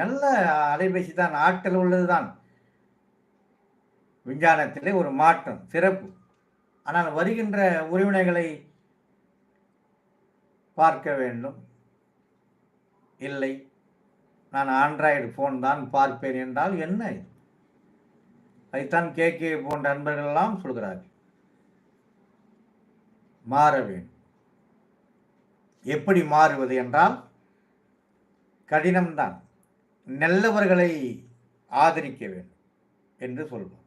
நல்ல அலைபேசி தான் ஆற்றல் உள்ளது தான். விஞ்ஞானத்திலே ஒரு மாற்றம் சிறப்பு. ஆனால் வருகின்ற உறவினைகளை பார்க்க வேண்டும். இல்லை நான் ஆண்ட்ராய்டு ஃபோன் தான் பார்ப்பேன் என்றால் என்ன? இது? அதைத்தான் கே கே போன்ற நண்பர்கள் எல்லாம் சொல்கிறார்கள். மாற வேண்டும். எப்படி மாறுவது என்றால் கடினம்தான். நல்லவர்களை ஆதரிக்க வேண்டும் என்று சொல்வோம்.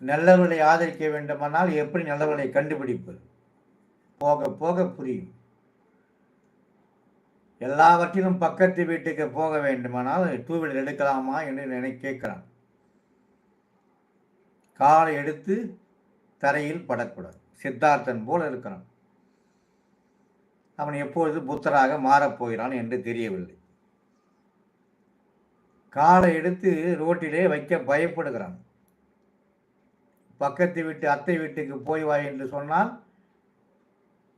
நல்லவர்களை ஆதரிக்க வேண்டுமானால் எப்படி நல்லவர்களை கண்டுபிடிப்பது? போக போக புரியும். எல்லாவற்றிலும் பக்கத்து வீட்டுக்கு போக வேண்டுமானால் டூ வீலர் எடுக்கலாமா என்று நினை கேட்கிறான். காலை எடுத்து தரையில் படக்கூடாது. சித்தார்த்தன் போல் இருக்கிறான். அவன் எப்பொழுது புத்தராக மாறப் போகிறான் என்று தெரியவில்லை. காலை எடுத்து ரோட்டிலே வைக்க பயப்படுகிறான். பக்கத்து வீட்டு அத்தை வீட்டுக்கு போய் வா என்று சொன்னால்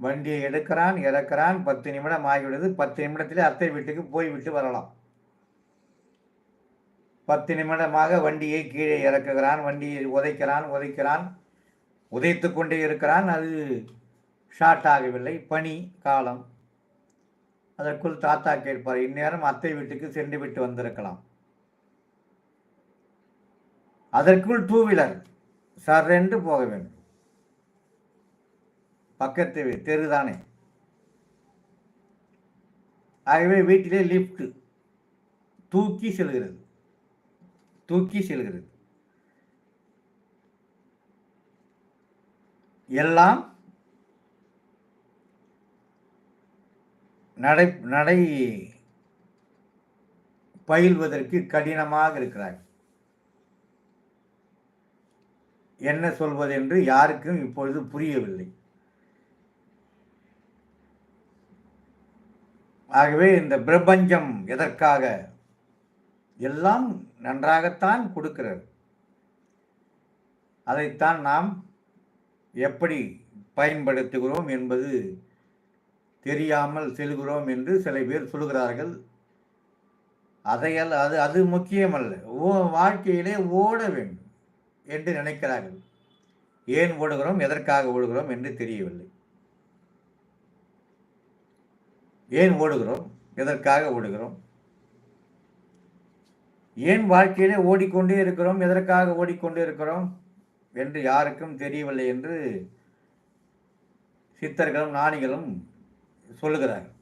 வண்டியை எடுக்கிறான் இறக்கிறான் பத்து நிமிடம் ஆகிவிடுது. பத்து நிமிடத்திலே அத்தை வீட்டுக்கு போய்விட்டு வரலாம். பத்து நிமிடமாக வண்டியை கீழே இறக்குகிறான் வண்டியை உதைக்கிறான் உதைக்கிறான் உதைத்து கொண்டே இருக்கிறான். அது ஷார்ட் ஆகவில்லை பனி காலம். அதற்குள் தாத்தா கேட்பார் இந்நேரம் அத்தை வீட்டுக்கு சென்று விட்டு வந்திருக்கலாம். அதற்குள் டூ வீலர் சரென்று போக வேண்டும். பக்கத்து தெருதானே. ஆகவே வீட்டிலே லிஃப்ட் தூக்கி செல்கிறது. தூக்கி செல்கிறது. எல்லாம் நடை நடை பயில்வதற்கு கடினமாக இருக்கிறார் என்ன சொல்வது என்று யாருக்கும் இப்பொழுது புரியவில்லை. ஆகவே இந்த பிரபஞ்சம் எதற்காக? எல்லாம் நன்றாகத்தான் கொடுக்கிறது. அதைத்தான் நாம் எப்படி பயன்படுத்துகிறோம் என்பது தெரியாமல் செல்கிறோம் என்று சில பேர் சொல்கிறார்கள். அதையல் அது அது முக்கியமல்ல. ஓ வாழ்க்கையிலே ஓட வேண்டும் என்று நினைக்கிறார்கள். ஏன் ஓடுகிறோம்? எதற்காக ஓடுகிறோம் என்று தெரியவில்லை. ஏன் ஓடுகிறோம்? எதற்காக ஓடுகிறோம்? ஏன் வாழ்க்கையிலே ஓடிக்கொண்டே இருக்கிறோம்? எதற்காக ஓடிக்கொண்டே இருக்கிறோம்? என்று யாருக்கும் தெரியவில்லை என்று சித்தர்களும் ஞானிகளும் சொல்லுகிறார்கள்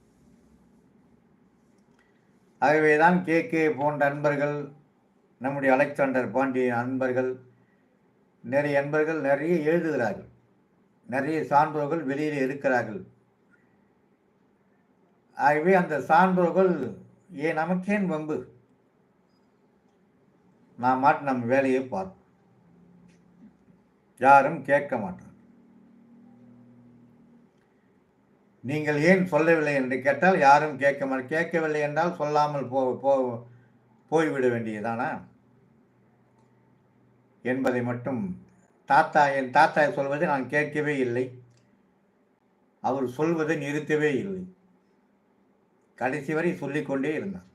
ஆகவேதான் கே கே போன்ற அன்பர்கள் நம்முடைய அலெக்சாண்டர் பாண்டிய அன்பர்கள் நிறைய அன்பர்கள் நிறைய எழுதுகிறார்கள். நிறைய சான்றோர்கள் வெளியில் இருக்கிறார்கள். ஆகவே அந்த சான்றோர்கள் ஏ நமக்கேன் வம்பு? நாம் மாட்டு நம்ம வேலையை பார்ப்போம். யாரும் கேட்க மாட்டார் நீங்கள் ஏன் சொல்லவில்லை என்று கேட்டால் யாரும் கேட்க மாட்டார் கேட்கவில்லை என்றால் சொல்லாமல் போ போ போய்விட வேண்டியதானா? என்பதை மட்டும் தாத்தா என் தாத்தா சொல்வதை நான் கேட்கவே இல்லை. அவர் சொல்வதை நிறுத்தவே இல்லை. கடைசி வரை சொல்லிக்கொண்டே இருந்தார்.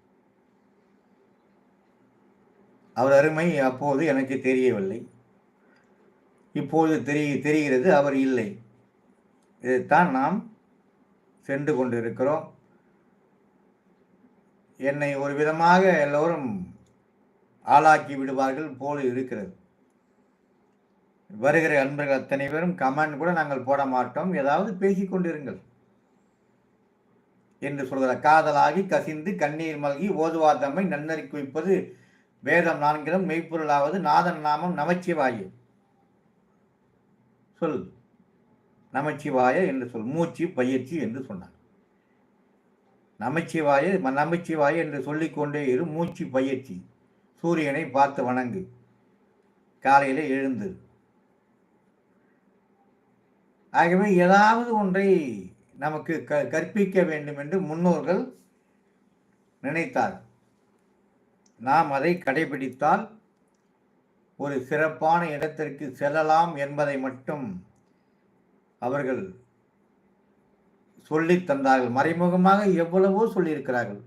அவர் அருமை அப்போது எனக்கு தெரியவில்லை. இப்போது தெரிய தெரிகிறது அவர் இல்லை. இதைத்தான் நாம் சென்று கொண்டிருக்கிறோம். என்னை ஒரு விதமாக எல்லோரும் ஆளாக்கி விடுவார்கள் போல இருக்கிறது. வருகிற அன்பர்கள் அத்தனை பேரும் கமெண்ட் கூட நாங்கள் போட மாட்டோம். ஏதாவது பேசிக் கொண்டிருங்கள். என்று சொல்கிற காதலாகி கசிந்து கண்ணீர் மல்கி ஓதுவார் தம்மை நன்னறி குவிப்பது வேதம் நான்கிலும் மெய்ப்பொருளாவது நாதன் நாமம் நமச்சிவாயு. சொல். நமச்சிவாய என்று சொல் மூச்சு பயிற்சி என்று சொன்னார். நமச்சிவாய நமச்சிவாய என்று சொல்லிக்கொண்டே இரு மூச்சு பயிற்சி. சூரியனை பார்த்து வணங்கு. காலையில் எழுந்து. ஆகவே ஏதாவது ஒன்றை நமக்கு க கற்பிக்க வேண்டும் என்று முன்னோர்கள் நினைத்தார். நாம் அதை கடைபிடித்தால் ஒரு சிறப்பான இடத்திற்கு செல்லலாம் என்பதை மட்டும் அவர்கள் சொல்லித் தந்தார்கள். மறைமுகமாக எவ்வளவோ சொல்லியிருக்கிறார்கள்.